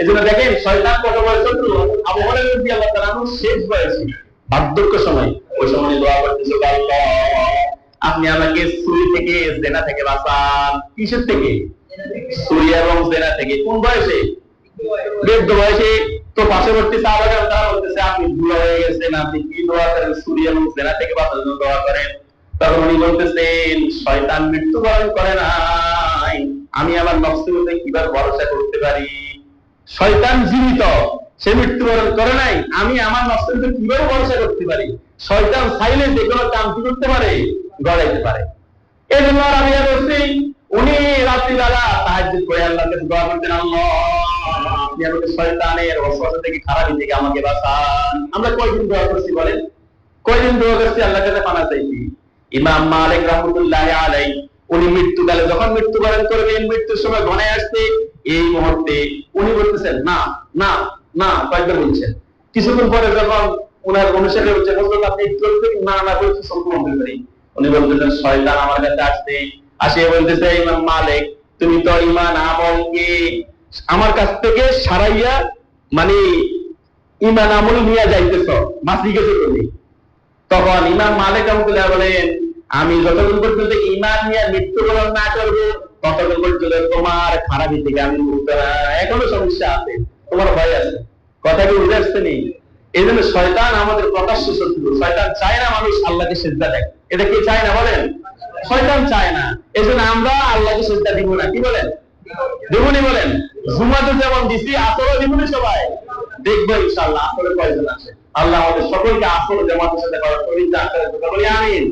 এজন্য দেখেন শয়তান কত বড় শত্রু আবু হুরায়রা রাদিয়াল্লাহু তাআলা আনহু শেষ বয়সে। বার্ধক্য সময়, ওই সময় দোয়া করতেছে আল্লাহ, আপনি আমাকে সুরি থেকে জেনা থেকে বাঁচান। কিসের থেকে? সুরি এবং জেনা থেকে। কোন বয়সে? বৃদ্ধ বয়সে। তো পার্শ্ববর্তী সাহাবারা তারা বলতেছে, আপনি বুড়ো হয়ে গেছেন, আপনি কি দোয়া করেন? সূর্য এবং জেনা থেকে বাঁচার জন্য দোয়া করেন। তখন উনি বলতেছেন, শয়তান মৃত্যুবরণ করে নাই। আমি আমার মধ্যে কীভাবে ভরসা করতে পারি? শয়তান জীবিত, সে মৃত্যুবরণ করে নাই। আমি আমার মধ্যে কীভাবে ভরসা করতে পারি? শয়তান চাইলে যে কোনো কাম কি করতে পারে? গড়াইতে পারে। এই জন্য আমি বলছি, উনি তাহাজ্জুদ করে আল্লাহর কাছে দোয়া করতেন, আল্লাহ, আপনি আমাকে শয়তানের ওয়াসওয়াসা থেকে খারাপি থেকে আমাকে বাঁচান। আমরা কয়দিন দোয়া করছি বলেন? কয়দিন দোয়া করছি? আল্লাহর কাছে পানা চাইছি। ইমাম মালিক রাহমাতুল্লাহ উনি মৃত্যুকালে যখন মৃত্যুবরণ করবেন মৃত্যুর সময় ঘনে আসছে এই মুহূর্তে উনি বলতেছেন, না না না কয়েকবার বলছেন। কিছুক্ষণ পরে যখন ওনার অনুসারে হচ্ছে বলতেন আপনি চলবেন না না, বলছি, সম্পূর্ণ করি উনি বলতেছেন, শয়তান আমার কাছে আসছে। আসে বলতেছে ইমাম মালিক, তুমি তো ইমান আমলকে আমার কাছ থেকে সারাইয়া মানে ইমান আমল নিয়ে যাইতেছ। মাসি গেছে তুমি তখন ইমাম মালিক রহমতুল্লাহ বলেন আমি যতক্ষণ পর্যন্ত ইমান নিয়ে মৃত্যুবরণ না করব, ততক্ষণ পর্যন্ত তোমার খারাপি থেকে আমি এখনও সমস্যা আছে, তোমার ভয় আছে। কথা কি বুঝে আসছে নেই এই জন্য শয়তান আমাদের প্রকাশ্য শত্রু। শয়তান চায় না মানুষ আল্লাহকে সেজদা দেয়। এটা কি চায় না বলেন? শয়তান চায় না। এই জন্য আমরা আল্লাহকে সেজদা দিব না। কি বলেন? দেবনি বলেন। জুমাতে যেমন দিছি, আসরও দিবনি সবাই। দেখব ইনশাআল্লাহ আসরে কয়জন আছে? আল্লাহ আমাদের সকলকে আসর জামাতের সাথে করার বলি আমিন।